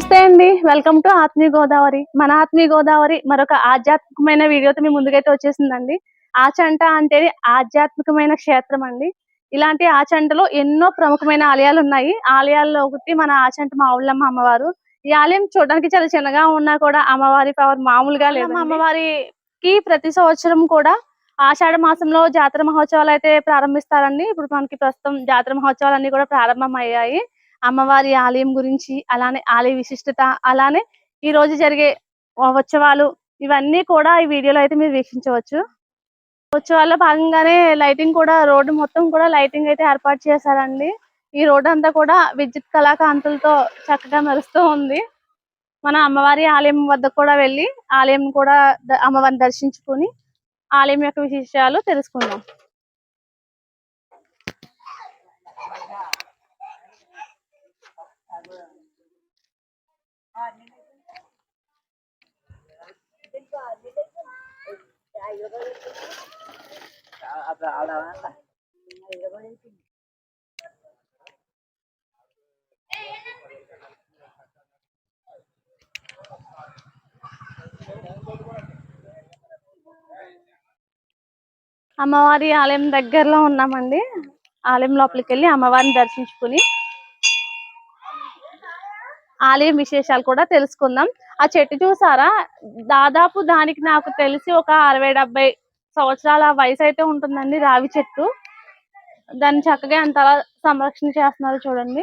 నమస్తే అండి. Welcome to ఆత్మీయ గోదావరి. మన ఆత్మీయ గోదావరి మరొక ఆధ్యాత్మికమైన వీడియోతో మీ ముందుకైతే వచ్చేసిందండి. ఆచంట అంటే ఆధ్యాత్మికమైన క్షేత్రం అండి. ఇలాంటి ఆచంటలో ఎన్నో ప్రముఖమైన ఆలయాలు ఉన్నాయి. ఆలయాల్లో ఒకటి మన ఆచంట మావుళ్ళమ్మ అమ్మవారు. ఈ ఆలయం చూడడానికి చాలా చిన్నగా ఉన్నా కూడా అమ్మవారి పవర్ మామూలుగా లేదు అమ్మవారికి ప్రతి సంవత్సరం కూడా ఆషాఢ మాసంలో జాతర మహోత్సవాలు అయితే ప్రారంభిస్తారండి. ఇప్పుడు మనకి ప్రస్తుతం జాతర మహోత్సవాలు అన్ని కూడా ప్రారంభం అయ్యాయి అమ్మవారి ఆలయం గురించి అలానే ఆలయ విశిష్టత అలానే ఈ రోజు జరిగే ఉత్సవాలు ఇవన్నీ కూడా ఈ వీడియోలో అయితే మీరు వీక్షించవచ్చు. ఉత్సవాల్లో భాగంగానే లైటింగ్ కూడా రోడ్డు మొత్తం కూడా లైటింగ్ అయితే ఏర్పాటు చేశారండి. ఈ రోడ్డు అంతా కూడా విద్యుత్ కళాకాంతులతో చక్కగా మెరుస్తూ ఉంది. మన అమ్మవారి ఆలయం వద్దకు కూడా వెళ్ళి ఆలయం కూడా అమ్మవారిని దర్శించుకుని ఆలయం యొక్క విశేషాలు తెలుసుకుందాం. అమ్మవారి ఆలయం దగ్గరలో ఉన్నామండి. ఆలయం లోపలికి వెళ్ళి అమ్మవారిని దర్శించుకుని ఆలయం విశేషాలు కూడా తెలుసుకుందాం. ఆ చెట్టు చూసారా? దాదాపు దానికి నాకు తెలిసి ఒక అరవై డెబ్బై సంవత్సరాల వయసు అయితే ఉంటుందండి రావి చెట్టు. దాన్ని చక్కగా అంతలా సంరక్షణ చేస్తున్నారు చూడండి.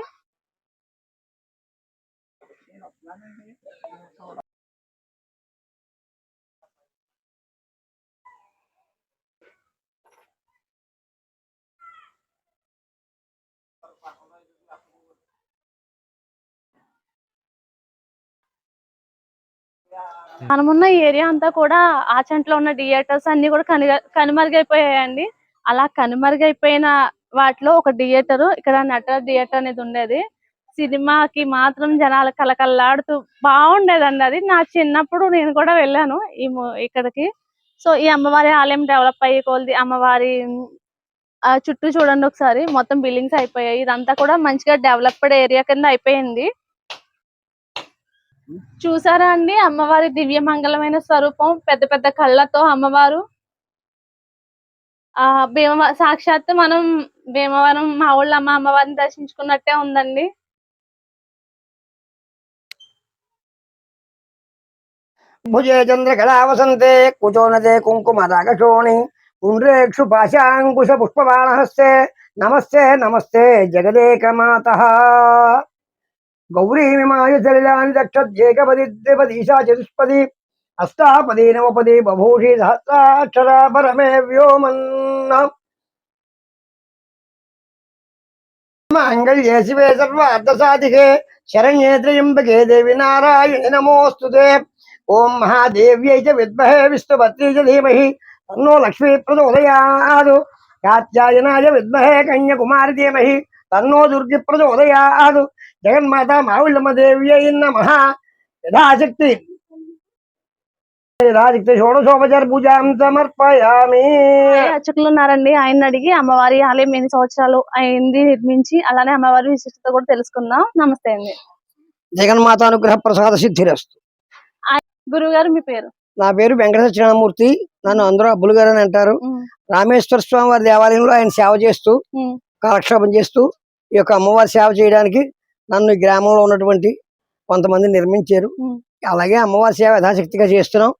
మనమున్న ఏరియా అంతా కూడా ఆచంట్లో ఉన్న థియేటర్స్ అన్ని కూడా కనుగ కనుమరుగైపోయాయండి. అలా కనుమరుగైపోయిన వాటిలో ఒక థియేటర్ ఇక్కడ నటరాజ్ థియేటర్ అనేది ఉండేది. సినిమాకి మాత్రం జనాలు కలకల్లాడుతూ బాగుండేదండి అది. నా చిన్నప్పుడు నేను కూడా వెళ్ళాను ఈ ఇక్కడికి. సో ఈ అమ్మవారి ఆలయం డెవలప్ అయ్యే కొలది అమ్మవారి ఆ చుట్టూ చూడండి ఒకసారి. మొత్తం బిల్డింగ్స్ అయిపోయాయి. ఇదంతా కూడా మంచిగా డెవలప్డ్ ఏరియా కింద అయిపోయింది. చూసారా అండి? అమ్మవారి దివ్య మంగళమైన స్వరూపం. పెద్ద పెద్ద కళ్ళతో అమ్మవారు. ఆ భీమవ సాక్షాత్తు మనం భీమవరం మా ఊళ్ళో అమ్మ అమ్మవారిని దర్శించుకున్నట్టే ఉందండి. భుజే చంద్రకళా వసంతే కుచోనదే కుంకుమ రాగశోణి పుండ్రేక్షు పాశాంకుశ పుష్పబాణహస్తే నమస్తే నమస్తే జగదేక మాత సలిలాని దక్షేకపది ద్విపదీశా చతుష్పది అష్టాపది నవపది బభూషి సహస్రాక్షర పరమే వ్యోమన్న మంగళ్యే శివే సర్వార్థసాధికే శరణ్యే త్రయంబకే దేవి నారాయణి నమోస్తు ఓం మహాదేవ్యై చ విద్మహే విష్ణుపత్రి చ ధీమహి తన్నో లక్ష్మీ ప్రచోదయాదు కాత్యాయనాయ విద్మహే కన్యకుమారి ధీమహి తన్నో దుర్గి ప్రచోదయాదు జగన్మాత మావుళ్ళమ్మ దేవ్యై నమః యథాశక్తి. యథాశక్తి షోడశోపచార పూజాం సమర్పయామి. అర్చకులు ఉన్నారండి. ఆయన అడిగి అమ్మవారి ఆలయం ఎన్ని సంవత్సరాలు అయింది నిర్మించి అలానే అమ్మవారి విశిష్టత కూడా తెలుసుకుందాం. నమస్తే అండి. జగన్మాత అనుగ్రహ ప్రసాద సిద్ధిరస్తు. గురువు గారు మీ పేరు? నా పేరు వెంకట సత్యనారాయణమూర్తి. నన్ను అందరూ అబ్బులు గారు అని అంటారు. రామేశ్వర స్వామి వారి దేవాలయంలో ఆయన సేవ చేస్తూ కాలక్షేపం చేస్తూ ఈ యొక్క అమ్మవారి సేవ చేయడానికి నన్ను ఈ గ్రామంలో ఉన్నటువంటి కొంతమంది నిర్మించారు. అలాగే అమ్మవారి సేవ యథాశక్తిగా చేస్తున్నాం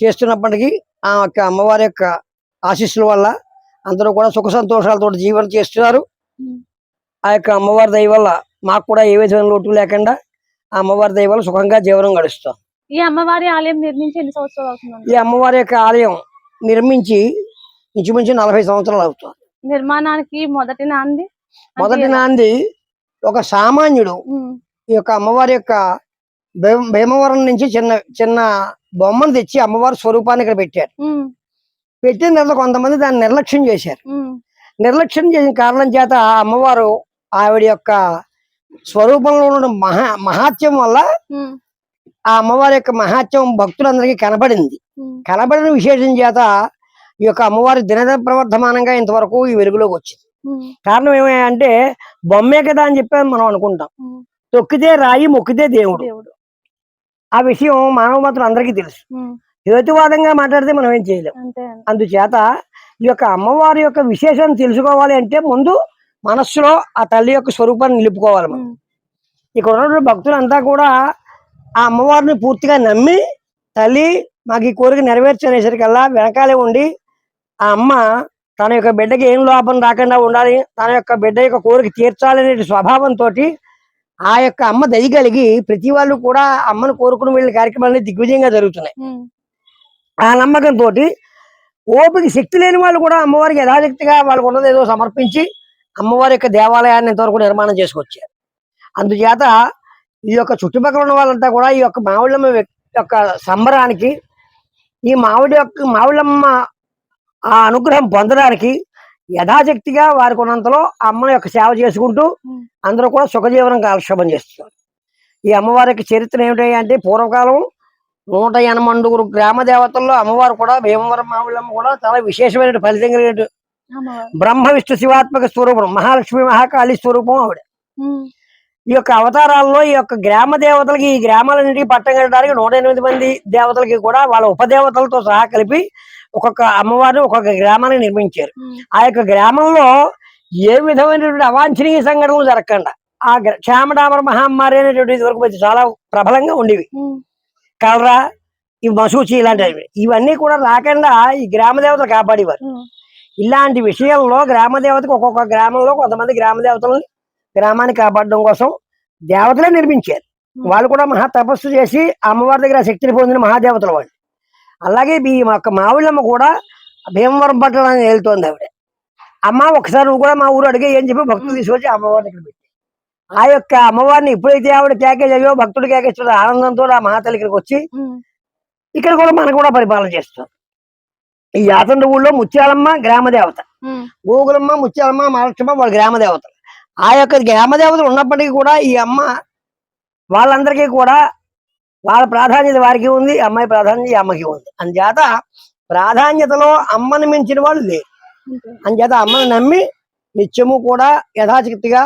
చేస్తున్నప్పటికీ ఆ యొక్క అమ్మవారి యొక్క ఆశీస్సుల వల్ల అందరూ కూడా సుఖ సంతోషాలతో జీవనం చేస్తున్నారు. ఆ యొక్క అమ్మవారి దయ వల్ల మాకు కూడా ఏ విధమైన లోటు లేకుండా ఆ అమ్మవారి దయ వల్ల సుఖంగా జీవనం గడుస్తాం ఈ అమ్మవారి ఆలయం నిర్మించి ఎన్ని సంవత్సరాలు అవుతుందండి ఈ అమ్మవారి యొక్క ఆలయం నిర్మించి ఇంచుమించు నలభై సంవత్సరాలు అవుతుంది నిర్మాణానికి మొదటి నాంది మొదటి? నాంది ఒక సామాన్యుడు ఈ యొక్క అమ్మవారి యొక్క భీమ- భీమవరం నుంచి చిన్న చిన్న బొమ్మను తెచ్చి అమ్మవారి స్వరూపాన్ని ఇక్కడ పెట్టారు. పెట్టిన తర్వాత కొంతమంది దాన్ని నిర్లక్ష్యం చేశారు. నిర్లక్ష్యం చేసిన కారణం చేత ఆ అమ్మవారు ఆవిడ యొక్క స్వరూపంలో ఉన్న మహా మహాత్యం వల్ల ఆ అమ్మవారి యొక్క మహాత్యం భక్తులందరికీ కనబడింది. కనబడిన విశేషం చేత ఈ యొక్క అమ్మవారి దినదిన ప్రవర్ధమానంగా ఇంతవరకు ఈ వెలుగులోకి వచ్చింది. కారణం ఏమంటే బొమ్మే కదా అని చెప్పి మనం అనుకుంటాం. తొక్కితే రాయి మొక్కితే దేవుడు. ఆ విషయం మానవ మాత్రం అందరికీ తెలుసు. హేతువాదంగా మాట్లాడితే మనం ఏం చేయలేం. అందుచేత ఈ యొక్క అమ్మవారి యొక్క విశేషాన్ని తెలుసుకోవాలి అంటే ముందు మనస్సులో ఆ తల్లి యొక్క స్వరూపాన్ని నిలుపుకోవాలి మనం. ఇక్కడ ఉన్నటువంటి భక్తులంతా కూడా ఆ అమ్మవారిని పూర్తిగా నమ్మి తల్లి మాకు ఈ కోరిక నెరవేర్చనేసరికల్లా వెనకాలే ఉండి ఆ అమ్మ తన యొక్క బిడ్డకి ఏం లోపం రాకుండా ఉండాలి తన యొక్క బిడ్డ యొక్క కోరిక తీర్చాలనే స్వభావంతో ఆ యొక్క అమ్మ దయగలిగి ప్రతి వాళ్ళు కూడా అమ్మను కోరుకుని వెళ్ళిన కార్యక్రమాలు దిగ్విజయంగా జరుగుతున్నాయి. ఆ నమ్మకంతో ఓపిక శక్తి లేని వాళ్ళు కూడా అమ్మవారికి యథాశక్తిగా వాళ్ళకు ఉన్నది ఏదో సమర్పించి అమ్మవారి యొక్క దేవాలయాన్ని ఇంతవరకు నిర్మాణం చేసుకొచ్చారు. అందుచేత ఈ యొక్క చుట్టుపక్కల ఉన్న వాళ్ళంతా కూడా ఈ యొక్క మావిళ్ళమ్మ యొక్క సంబరానికి ఈ మావిడి యొక్క మావిళ్ళమ్మ ఆ అనుగ్రహం పొందడానికి యథాశక్తిగా వారికి ఉన్నంతలో అమ్మ యొక్క సేవ చేసుకుంటూ అందరూ కూడా సుఖజీవనం కాలక్షేపం చేస్తున్నారు. ఈ అమ్మవారి యొక్క చరిత్ర ఏమిటి అంటే పూర్వకాలం నూట ఎనమండుగురు గ్రామ దేవతల్లో అమ్మవారు కూడా భీమవరం మావుళ్ళమ్మ కూడా చాలా విశేషమైన ఫలితం అమ్మవారు. బ్రహ్మ విష్ణు శివాత్మక స్వరూపం మహాలక్ష్మి మహాకాళి స్వరూపం ఆవిడ. ఈ యొక్క అవతారాల్లో ఈ యొక్క గ్రామ దేవతలకి ఈ గ్రామాలన్నింటికి పట్టం కట్టడానికి నూట ఎనిమిది మంది దేవతలకి కూడా వాళ్ళ ఉపదేవతలతో సహా కలిపి ఒక్కొక్క అమ్మవారిని ఒక్కొక్క గ్రామాన్ని నిర్మించారు. ఆ యొక్క గ్రామంలో ఏ విధమైనటువంటి అవాంఛనీయ సంఘటనలు జరగకుండా ఆ క్షామడామర మహమ్మారి అనేటువంటి వరకు చాలా ప్రబలంగా ఉండేవి. కలరా ఈ మసూచి ఇలాంటివి. ఇవన్నీ కూడా రాకుండా ఈ గ్రామ దేవతలు కాపాడేవారు ఇలాంటి విషయంలో గ్రామ దేవతకు ఒక్కొక్క గ్రామంలో కొంతమంది గ్రామ దేవతలని గ్రామాన్ని కాపాడడం కోసం దేవతలే నిర్మించారు. వాళ్ళు కూడా మహా తపస్సు చేసి అమ్మవారి దగ్గర శక్తిని పొందిన మహాదేవతలు వాళ్ళు. అలాగే ఈ యొక్క మావిళ్ళమ్మ కూడా భీమవరం పట్టణాన్ని వెళ్తోంది ఆవిడ. అమ్మ ఒకసారి నువ్వు కూడా మా ఊరు అడిగే అని చెప్పి భక్తులు తీసుకొచ్చి అమ్మవారిని ఇక్కడ పెట్టి ఆ యొక్క అమ్మవారిని ఎప్పుడైతే ఆవిడ ప్యాకేజ్ అయ్యో భక్తుడు కేకేస్తాడో ఆనందంతో ఆ మహాతల్లి ఇక్కడికి వచ్చి ఇక్కడ కూడా మనకు కూడా పరిపాలన చేస్తాం ఈ యాతండ ఊళ్ళో ముత్యాలమ్మ గ్రామ దేవత ఉమ్, గోగులమ్మ ముత్యాలమ్మ మహాలక్ష్మ వాళ్ళ గ్రామ దేవతలు ఆ యొక్క గ్రామ దేవతలు ఉన్నప్పటికీ కూడా ఈ అమ్మ వాళ్ళందరికీ కూడా వాళ్ళ ప్రాధాన్యత వారికి ఉంది అమ్మాయి ప్రాధాన్యత ఈ అమ్మకి ఉంది. అందుచేత ప్రాధాన్యతలో అమ్మని మించిన వాళ్ళు లేరు. అందుచేత అమ్మని నమ్మి నిత్యము కూడా యథాశక్తిగా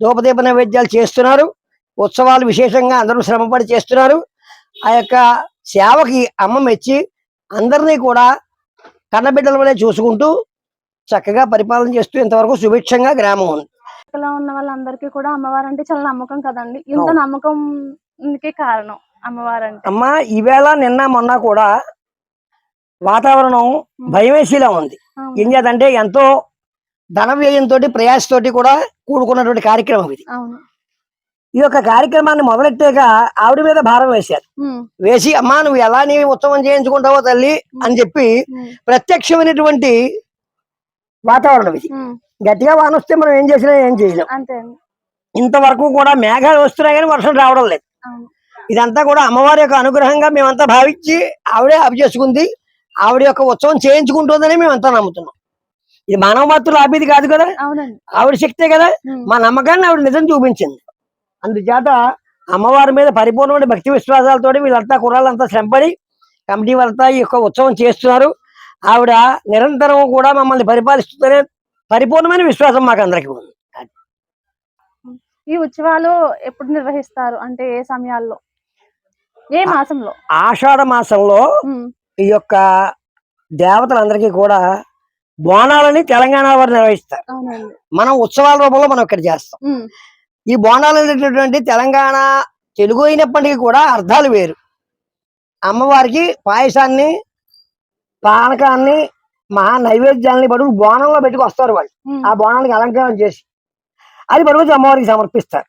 ధూపదీప నైవేద్యాలు చేస్తున్నారు. ఉత్సవాలు విశేషంగా అందరూ శ్రమపడి చేస్తున్నారు. ఆ యొక్క సేవకి అమ్మ మెచ్చి అందరినీ కూడా కన్నబిడ్డల వలె చూసుకుంటూ చక్కగా పరిపాలన చేస్తూ ఇంతవరకు సుభిక్షంగా గ్రామం ఉంది. ఇక్కడ ఉన్న వాళ్ళందరికీ కూడా అమ్మవారు అంటే చాలా నమ్మకం కదండి. ఇంత అవును. నమ్మకంకి కారణం. అమ్మ ఈవేళ నిన్న మొన్న కూడా వాతావరణం భయమేసిలా ఉంది. ఏం చేద్దంటే ఎంతో ధన వ్యయంతో ప్రయాసతోటి కూడా కూడుకున్నటువంటి కార్యక్రమం ఇది. ఈ యొక్క కార్యక్రమాన్ని మొదలెట్టాక ఆవిడ మీద భారం వేశారు. వేసి అమ్మా నువ్వు ఎలా నీ ఉత్సవం చేయించుకుంటావో తల్లి అని చెప్పి ప్రత్యక్షమైనటువంటి వాతావరణం ఇది. గట్టిగా వాన వస్తే మనం ఏం చేసినా ఏం చేయలేం. ఇంతవరకు కూడా మేఘాలు వస్తున్నాయి కానీ వర్షం రావడం లేదు. ఇదంతా కూడా అమ్మవారి యొక్క అనుగ్రహంగా మేమంతా భావించి ఆవిడే అవి చేసుకుంది. ఆవిడ యొక్క ఉత్సవం చేయించుకుంటుందని మేమంతా నమ్ముతున్నాం. ఇది మానవ మాత్రులు ఆపేది కాదు కదా? ఆవిడ శక్తే కదా? మా నమ్మకాన్ని ఆవిడ నిజం చూపించింది. అందుచేత అమ్మవారి మీద పరిపూర్ణమైన భక్తి విశ్వాసాలతో వీళ్ళంతా కుర్రాళ్ళంతా శ్రమపడి కమిటీ వాళ్ళంతా ఈ యొక్క ఉత్సవం చేస్తున్నారు. ఆవిడ నిరంతరం కూడా మమ్మల్ని పరిపాలిస్తుందనే పరిపూర్ణమైన విశ్వాసం మాకు అందరికీ ఉంది. ఈ ఉత్సవాలు ఎప్పుడు నిర్వహిస్తారు? అంటే ఏ సమయాల్లో? ఏ మాసంలో? ఆషాఢ మాసంలో ఈ యొక్క దేవతలందరికీ కూడా బోనాలని తెలంగాణ వారు నిర్వహిస్తారు. మనం ఉత్సవాల రూపంలో మనం ఇక్కడ చేస్తాం. ఈ బోనాలు అనేటటువంటి తెలంగాణ తెలుగు అయినప్పటికీ కూడా అర్థాలు వేరు. అమ్మవారికి పాయసాన్ని పానకాన్ని మహా నైవేద్యాన్ని పడుకు బోనంలో పెట్టుకు వస్తారు వాళ్ళు. ఆ బోనానికి అలంకారం చేసి. అది పడుకొచ్చి అమ్మవారికి సమర్పిస్తారు.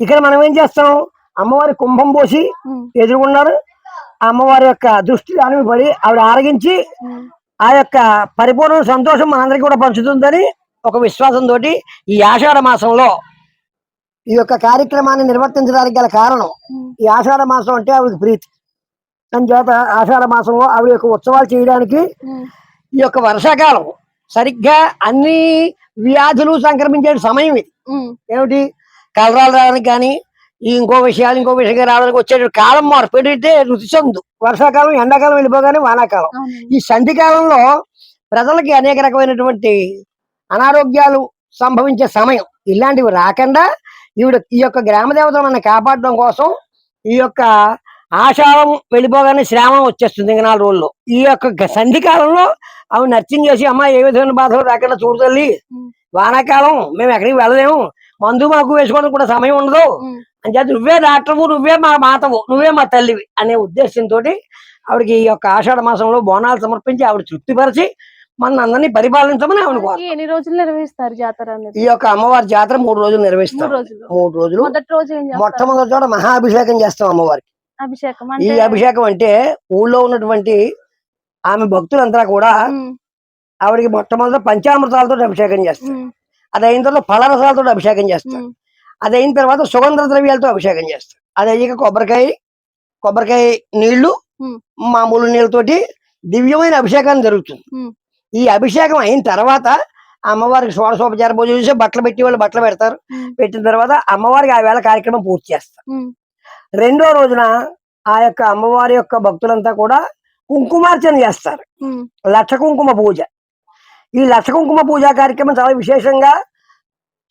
ఇక్కడ మనం ఏం చేస్తాం? అమ్మవారి కుంభం పోసి ఎదుర్కొన్నారు అమ్మవారి యొక్క దృష్టి దాని మీద పడి ఆవిడ ఆరగించి ఆ యొక్క పరిపూర్ణ సంతోషం మనందరికీ కూడా పంచుతుందని ఒక విశ్వాసంతో ఈ ఆషాఢ మాసంలో ఈ యొక్క కార్యక్రమాన్ని నిర్వర్తించడానికి గల కారణం ఈ ఆషాఢ మాసం అంటే ఆవిడకి ప్రీతి. చేత ఆషాఢ మాసంలో ఆవిడ యొక్క ఉత్సవాలు చేయడానికి ఈ యొక్క వర్షాకాలం సరిగ్గా అన్ని వ్యాధులు సంక్రమించే సమయం ఇది. ఏమిటి? కలరాలు రావడానికి కానీ ఇంకో విషయాలు ఇంకో విషయంగా రావడానికి వచ్చే కాలం మార్పు ఏంటంటే రుచి చందు వర్షాకాలం ఎండాకాలం వెళ్ళిపోగానే వానాకాలం. ఈ సంధి కాలంలో ప్రజలకి అనేక రకమైనటువంటి అనారోగ్యాలు సంభవించే సమయం. ఇలాంటివి రాకుండా ఈవిడ ఈ యొక్క గ్రామ దేవతను మనం కాపాడడం కోసం ఈ యొక్క ఆషాఢం వెళ్ళిపోగానే శ్రావణం వచ్చేస్తుంది ఇంకా నాలుగు రోజుల్లో. ఈ యొక్క సంధి కాలంలో ఆవిడ నర్చింగ్ చేసి అమ్మ ఏ విధమైన బాధలు రాకుండా చూడు తల్లి. ఉమ్. వానాకాలం మేము ఎక్కడికి వెళ్ళలేము. మందు మాకు వేసుకోవడానికి కూడా సమయం ఉండదు. అని చెప్పి నువ్వే డాక్టర్వు నువ్వే మా మాతవు నువ్వే మా తల్లివి అనే ఉద్దేశంతో ఆవిడకి ఈ యొక్క ఆషాఢ మాసంలో బోనాలు సమర్పించి ఆవిడ తృప్తిపరిచి మన అందరినీ పరిపాలించమని ఆవిడ ఎన్ని రోజులు నిర్వహిస్తారు జాతర ఈ యొక్క అమ్మవారి జాతర మూడు రోజులు మూడు నిర్వహిస్తాం రోజులు. మూడు రోజులు. మొట్టమొదటి చోట మహాభిషేకం చేస్తాం అమ్మవారికి. అభిషేకం ఈ అభిషేకం అంటే ఊళ్ళో ఉన్నటువంటి ఆమె భక్తులంతా కూడా ఆవిడకి మొట్టమొదటి పంచామృతాలతో అభిషేకం చేస్తారు. అది అయిన తర్వాత ఫలరసాలతో అభిషేకం చేస్తారు. అది అయిన తర్వాత సుగంధ ద్రవ్యాలతో అభిషేకం చేస్తారు. అది అయ్యాక కొబ్బరికాయ కొబ్బరికాయ నీళ్ళు. మామూలు నీళ్ళతోటి దివ్యమైన అభిషేకం జరుగుతుంది. ఈ అభిషేకం అయిన తర్వాత అమ్మవారికి షోడశోపచార పూజ చేసి బట్టలు పెట్టి వాళ్ళు బట్టలు పెడతారు. పెట్టిన తర్వాత అమ్మవారికి ఆ వేళ కార్యక్రమం పూర్తి చేస్తారు. రెండో రోజున ఆ యొక్క అమ్మవారి యొక్క భక్తులంతా కూడా కుంకుమార్చన చేస్తారు. లక్ష కుంకుమ పూజ. ఈ లక్ష కుంకుమ పూజ కార్యక్రమం చాలా విశేషంగా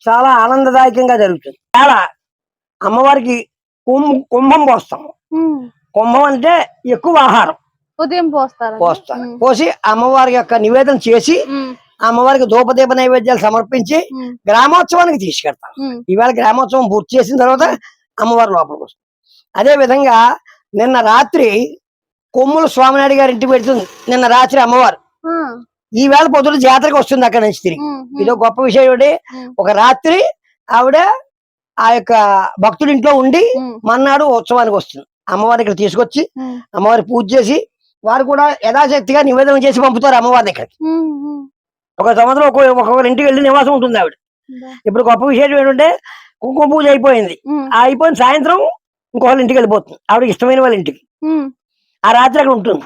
చాలా ఆనందదాయకంగా జరుగుతుంది. చాలా అమ్మవారికి కుంభం కుంభం పోస్తాం ఉమ్. కుంభం అంటే ఎక్కువ ఆహారం. ఉదయం పోస్తారు? పోస్తారు. పోసి అమ్మవారి యొక్క నివేదన చేసి అమ్మవారికి ధూపదీప నైవేద్యాలు సమర్పించి గ్రామోత్సవానికి తీసుకెళ్తాం ఇవాళ గ్రామోత్సవం పూర్తి చేసిన తర్వాత అమ్మవారి లోపలికి వస్తుంది అదే విధంగా నిన్న రాత్రి కొమ్ముల స్వామినాయుడు గారి ఇంటికి పెడుతుంది నిన్న రాత్రి అమ్మవారు. ఈ వేళ పొద్దున జాతరకు వస్తుంది అక్కడ నుంచి తిరిగి. ఇదో గొప్ప విషయం ఏంటి ఒక రాత్రి ఆవిడ ఆ యొక్క భక్తుడి ఇంట్లో ఉండి మన్నాడు ఉత్సవానికి వస్తుంది. అమ్మవారి ఇక్కడ తీసుకొచ్చి అమ్మవారి పూజ చేసి వారు కూడా యథాశక్తిగా నివేదన చేసి పంపుతారు అమ్మవారిని ఇక్కడికి. ఒక సంవత్సరం ఒక్కొక్క ఒక్కొక్కరి ఇంటికి వెళ్ళి నివాసం ఉంటుంది ఆవిడ. ఇప్పుడు గొప్ప విశేషం ఏంటంటే కుంకుమ పూజ అయిపోయింది. ఆ అయిపోయిన సాయంత్రం ఇంకొకళ్ళ ఇంటికి వెళ్ళిపోతుంది. ఆవిడకి ఇష్టమైన వాళ్ళ ఇంటికి. ఆ రాత్రి అక్కడ ఉంటుంది.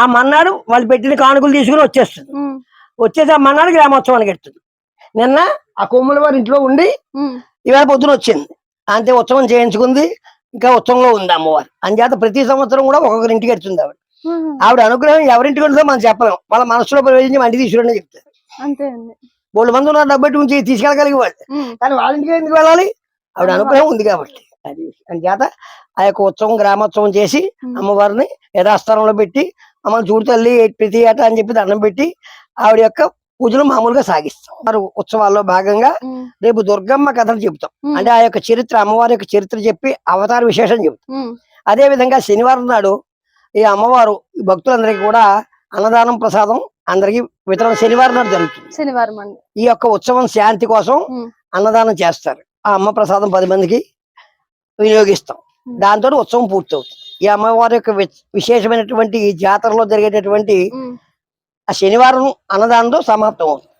ఆ మన్నాడు వాళ్ళు పెట్టిన కానుకలు తీసుకుని వచ్చేస్తుంది. వచ్చేసి ఆ మన్నాడు గ్రామోత్సవానికి వెళ్తుంది. నిన్న ఆ కొమ్ముల వారి ఇంట్లో ఉండి ఇవాళ పొద్దున వచ్చింది. అంతే ఉత్సవం చేయించుకుంది. ఇంకా ఉత్సవంలో ఉంది అమ్మవారు. అంచేత ప్రతి సంవత్సరం కూడా ఒక్కొక్కరి ఇంటికి వెళ్తుంది ఆవిడ. ఆవిడ అనుగ్రహం ఎవరింటికి ఉంటుందో మనం చెప్పలేం. వాళ్ళ మనసులో ప్రవేశించి ఇంటికి తీసుకురండి చెప్తారు. అంతే మూడు మంది ఉన్నారు డబ్బు ఉంచి తీసుకెళ్ళగలిగే వాళ్ళు. కానీ వాళ్ళ ఇంటికి ఎందుకు వెళ్ళాలి? ఆవిడ అనుగ్రహం ఉంది కాబట్టి. అది. అంచేత ఆ యొక్క ఉత్సవం గ్రామోత్సవం చేసి అమ్మవారిని యథాస్థానంలో పెట్టి మమ్మల్ని చూడు తల్లి ప్రతి ఏటా అని చెప్పి దండం పెట్టి ఆవిడ యొక్క పూజలు మామూలుగా సాగిస్తాం. మరి ఉత్సవాల్లో భాగంగా రేపు దుర్గమ్మ కథలు చెబుతాం. అంటే ఆ యొక్క చరిత్ర అమ్మవారి యొక్క చరిత్ర చెప్పి అవతార విశేషం చెబుతాం. అదే విధంగా శనివారం నాడు ఈ అమ్మవారు ఈ భక్తులందరికీ కూడా అన్నదానం ప్రసాదం అందరికీ వితరణ శనివారం నాడు జరుగుతుంది. శనివారం ఈ యొక్క ఉత్సవం శాంతి కోసం అన్నదానం చేస్తారు. ఆ అమ్మ ప్రసాదం పది మందికి వినియోగిస్తాం. ఉమ్. దాంతో ఉత్సవం పూర్తవుతుంది. ఈ అమ్మవారి యొక్క విశేషమైనటువంటి ఈ జాతరలో జరిగేటటువంటి ఉమ్. ఆ శనివారం అన్నదానంతో సమాప్తం అవుతుంది.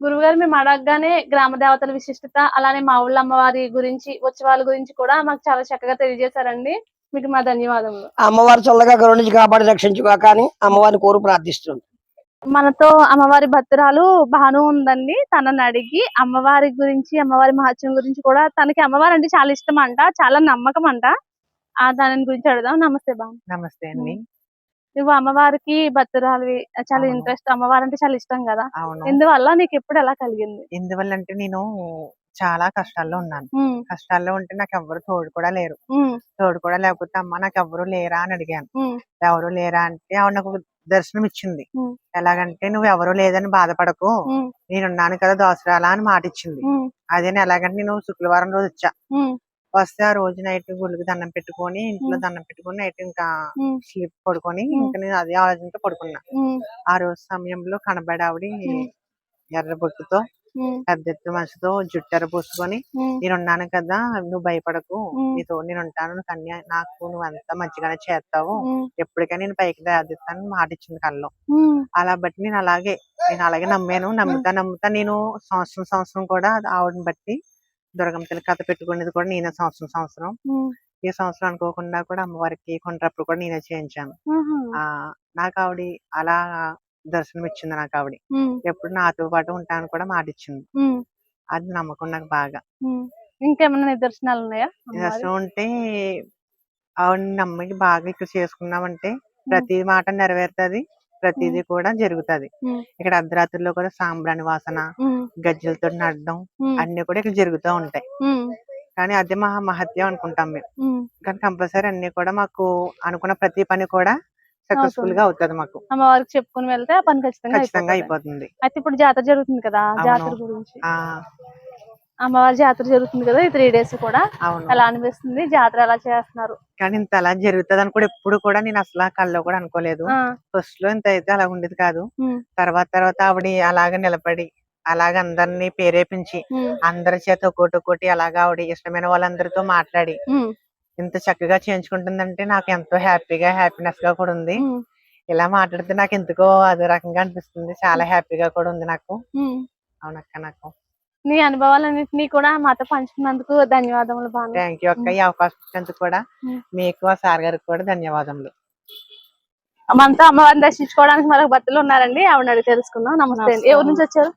గురువుగారు మేము అడగగానే గ్రామ దేవతల విశిష్టత అలానే మా ఊళ్ళో అమ్మవారి గురించి ఉత్సవాల గురించి కూడా మాకు చాలా చక్కగా తెలియజేశారండి. మీకు మా ధన్యవాదములు. అమ్మవారు చల్లగా కరుణించి కాపాడి రక్షించుగా కానీ అమ్మవారిని కోరు ప్రార్థిస్తుంది మనతో అమ్మవారి భక్తురాలు భాను ఉందండి. తనని అడిగి అమ్మవారి గురించి అమ్మవారి మహత్యం గురించి కూడా తనకి అమ్మవారు అంటే చాలా ఇష్టం అంట చాలా నమ్మకం అంట ఆ దాని గురించి అడుగుదాం. నమస్తే భాను. నమస్తే అండి. నువ్వు అమ్మవారికి భక్తురాలివి చాలా. ఇంట్రెస్ట్ అమ్మవారు అంటే చాలా ఇష్టం కదా. అవును. ఎందువల్ల నీకు ఎప్పుడు ఎలా కలిగింది? ఎందువల్ల అంటే నేను చాలా కష్టాల్లో ఉన్నాను. కష్టాల్లో ఉంటే నాకు ఎవ్వరు తోడు కూడా లేరు. తోడు కూడా లేకపోతే అమ్మ నాకు ఎవ్వరు లేరా అని అడిగాను. ఎవరు లేరా అంటే ఆవిడ నాకు దర్శనం ఇచ్చింది. ఎలాగంటే నువ్వు ఎవరు లేదని బాధపడకు. నేనున్నాను కదా దోసరాలా అని మాట ఇచ్చింది అదే ఎలాగంటే నేను శుక్రవారం రోజు వచ్చా. వస్తే ఆ రోజు నైట్ గుళ్ళకి దండం పెట్టుకొని ఇంట్లో. దండం పెట్టుకొని నైట్ ఇంకా స్లీప్ పడుకొని. ఇంకా నేను అదే ఆలోచనతో పడుకున్నా. ఆ రోజు సమయంలో కనబడి ఆవిడ. ఎర్ర బొట్టుతో ఉమ్, పెద్ద ఎత్తు మనిషితో జుట్టెర పూసుకొని ఉమ్, నేను ఉన్నాను కదా నువ్వు భయపడకు. నీతో నేను ఉంటాను నువ్వు కన్యా నాకు నువ్వు అంతా మంచిగానే చేస్తావు. ఎప్పటికైనా నేను పైకి దాదిస్తాను మాట ఇచ్చింది ఉమ్, అలా బట్టి నేను అలాగే నేను అలాగే నమ్మాను. నమ్ముతా నమ్ముతా నేను సంవత్సరం సంవత్సరం కూడా ఆవిడని బట్టి దుర్గమ్మ తల్లి కథ పెట్టుకునేది కూడా నేనే సంవత్సరం సంవత్సరం. ఈ సంవత్సరం అనుకోకుండా కూడా అమ్మవారికి కొండ్రప్పుడు కూడా నేనే చేయించాను. నాకు ఆవిడ అలా దర్శనం ఇచ్చింది నాకు ఆవిడ ఎప్పుడు నాతో పాటు ఉంటాను కూడా మాట ఇచ్చింది అది నమ్మకం నాకు బాగా. ఇంకేమైనా నిదర్శనాలు ఉన్నాయా అమ్మవారి? దర్శనం ఉంటే ఆవిడ నమ్మకి బాగా ఇక్కడ చేసుకున్నామంటే ప్రతి మాట నెరవేరుతుంది ప్రతిదీ కూడా జరుగుతది. ఇక్కడ అర్ధరాత్రిలో కూడా సాంబ్రాణి వాసన గజ్జలతో నడడం అన్ని కూడా ఇక్కడ జరుగుతూ ఉంటాయి. కానీ అదే మహా మహత్యం అనుకుంటాం మేము. కానీ కంపల్సరీ అన్ని కూడా మాకు అనుకున్న ప్రతి పని కూడా సక్సెస్ఫుల్ అవుతుంది. గా అవుతుంది మాకు. అమ్మవారికి చెప్పుకుని వెళ్తే ఆ పని ఖచ్చితంగా ఖచ్చితంగా అయిపోతుంది. అయితే ఇప్పుడు జాతర జరుగుతుంది కదా. జాతర గురించి. ఆ. అమ్మవారి జాతర జరుగుతుంది కదా ఈ త్రీ డేస్ కూడా. ఎలా అనిపిస్తుంది? జాతర ఎలా చేస్తున్నారు? కానీ ఇంత అలా జరుగుతుంది అని కూడా ఎప్పుడు కూడా నేను అసలు కల్లో కూడా అనుకోలేదు. ఫస్ట్లో ఇంత అయితే అలా ఉండేది కాదు. తర్వాత తర్వాత ఆవిడ అలాగ నిలబడి అలాగ అందరినీ ప్రేరేపించి అందరి చేత ఒక్కోటి ఒక్కోటి అలాగా ఆవిడ ఇష్టమైన వాళ్ళందరితో మాట్లాడి ఇంత చక్కగా చేయించుకుంటుందంటే నాకు ఎంతో హ్యాపీగా హ్యాపీనెస్గా కూడా ఉంది. ఇలా మాట్లాడితే నాకు ఎందుకో అదే రకంగా అనిపిస్తుంది. చాలా హ్యాపీగా కూడా ఉంది నాకు. అవునక్క నాకు. నీ అనుభవాలన్నింటినీ కూడా మాతో పంచుకున్నందుకు ధన్యవాదములు బాను. థ్యాంక్ యూ అక్క ఈ అవకాశం ఇచ్చినందుకు కూడా. మీకు ఆ సార్ గారికి కూడా ధన్యవాదములు. మనతో అమ్మవారిని దర్శించుకోవడానికి మరొక భర్తలు ఉన్నారండి. ఆవిడ అడిగి తెలుసుకుందాం. నమస్తే అండి. ఎవరి నుంచి వచ్చారు?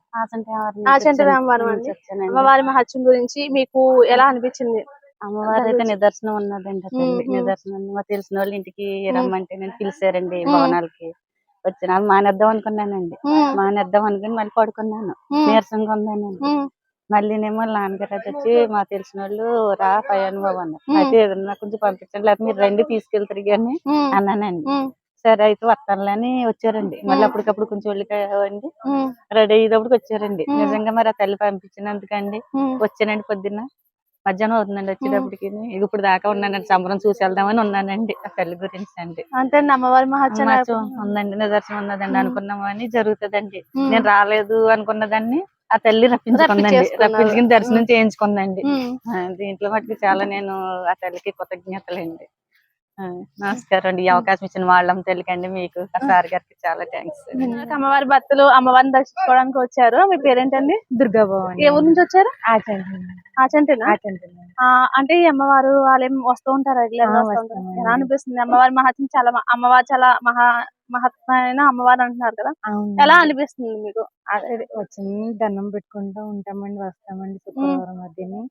ఆచంట రామవరం అండి. అమ్మవారి మహత్యం గురించి మీకు ఎలా అనిపించింది? అమ్మవారు అయితే నిదర్శనం ఉన్నదండి. నిదర్శనం. మా తెలిసిన వాళ్ళ ఇంటికి మ్మ్. రమ్మంటే నేను పిలిచారండి. భవనాలకి. వచ్చిన మానేద్దాం అనుకున్నానండి. మానేద్దాం అనుకుని మళ్ళీ పడుకున్నాను. నీరసంగా ఉందానండి. ఉమ్, మళ్ళీనేమో వాళ్ళ నాన్నగారు అది వచ్చి మా తెలిసిన వాళ్ళు రా పై అనుభవం అన్నారు. అయితే అయితే ఏదన్నా కొంచెం పంపించండి లేకపోతే మీరు రండి తీసుకెళ్తారు కానీ అన్నానండి. సరే అయితే వస్తానులేని వచ్చారండి. మళ్ళీ. అప్పటికప్పుడు కొంచెం వెళ్ళిపోయావండి. ఉమ్, రెడీ అయ్యేటప్పటికి వచ్చారండి. నిజంగా మరి ఆ తల్లి పంపించినందుకండి. వచ్చానండి పొద్దున్న. మధ్యాహ్నం అవుతుందండి వచ్చేటప్పటికి. ఇక ఇప్పుడు దాకా ఉన్నానండి. సంబరం చూసి వెళ్దామని ఉన్నానండి. ఆ తల్లి గురించి అండి. అంతే అమ్మవారి అమ్మాచం ఉందండి. నిదర్శనం ఉన్నదండి. అనుకున్నామని జరుగుతుందండి. నేను రాలేదు అనుకున్నదాన్ని ఆ తల్లి రప్పించుకుందండి. రప్పించుకుని దర్శనం చేయించుకుందండి. దీంట్లో మటుకు చాలా నేను ఆ తల్లికి కృతజ్ఞతలండి. ఆ, నమస్కారం అండి ఈ అవకాశం ఇచ్చిన వాళ్ళం తల్లికండి మీకు. సార్ గారికి చాలా థ్యాంక్స్ అమ్మవారి భక్తులు అమ్మవారిని దర్శించుకోవడానికి వచ్చారు. మీ పేరేంటండి? దుర్గాభవన్ ఏ ఊరు నుంచి వచ్చారు? ఆచంటేనా. అంటే ఈ అమ్మవారు వాళ్ళేం వస్తూ ఉంటారు. ఎలా అనిపిస్తుంది? అమ్మవారి మహత్యం చాలా అమ్మవారు చాలా మహా మహత్మైన అమ్మవారు అంటున్నారు కదా. ఎలా అనిపిస్తుంది మీకు? అదే వచ్చి దండం పెట్టుకుంటూ ఉంటామండి వస్తామండి శుక్రవారం మధ్యని.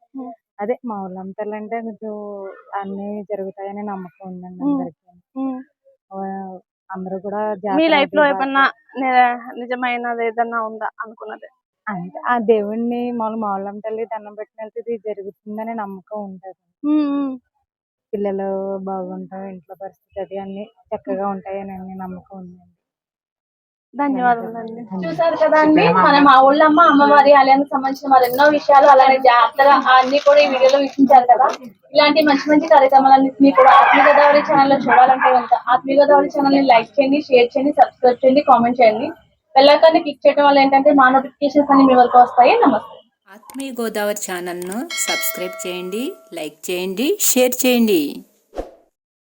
అదే మా ఊళ్ళంతలు అంటే కొంచెం అన్ని జరుగుతాయని నమ్మకం ఉందండి ఉమ్. అందరికి ఉమ్. అందరూ కూడా మీ లైఫ్లో ఏమన్నా ని- నిజమైనది ఏదన్నా ఉందా అనుకున్నది అంటే ఆ దేవుణ్ణి మామూలు మా ఊళ్ళం తల్లి దండం పెట్టిన వెళ్తే ఇది జరుగుతుందనే నమ్మకం ఉంటుంది ఉమ్, ఉమ్. పిల్లలు బాగుంటాం ఇంట్లో పరిస్థితి అది అన్ని చక్కగా ఉంటాయని అన్ని నమ్మకం ఉందండి ధన్యవాదాలండి చూసారు కదండి మన మా ఊళ్ళమ్మ అమ్మవారి ఆలయానికి సంబంధించిన మరెన్నో విషయాలు అలానే జాతర అన్ని కూడా ఈ వీడియోలో వీక్షించారు కదా. ఇలాంటి మంచి మంచి కార్యక్రమాలన్నింటినీ కూడా ఆత్మీయ గోదావరి ఛానల్లో చూడాలంటే కనుక ఆత్మీయ గోదావరి ఛానల్ని లైక్ చేయండి షేర్ చేయండి సబ్స్క్రైబ్ చేయండి కామెంట్ చేయండి. బెల్లైకాన్ని క్లిక్ చేయడం వల్ల ఏంటంటే మా నోటిఫికేషన్స్ అన్ని మీ వరకు వస్తాయి. నమస్తే. ఆత్మీయ గోదావరి ఛానల్ను సబ్స్క్రైబ్ చేయండి లైక్ చేయండి షేర్ చేయండి.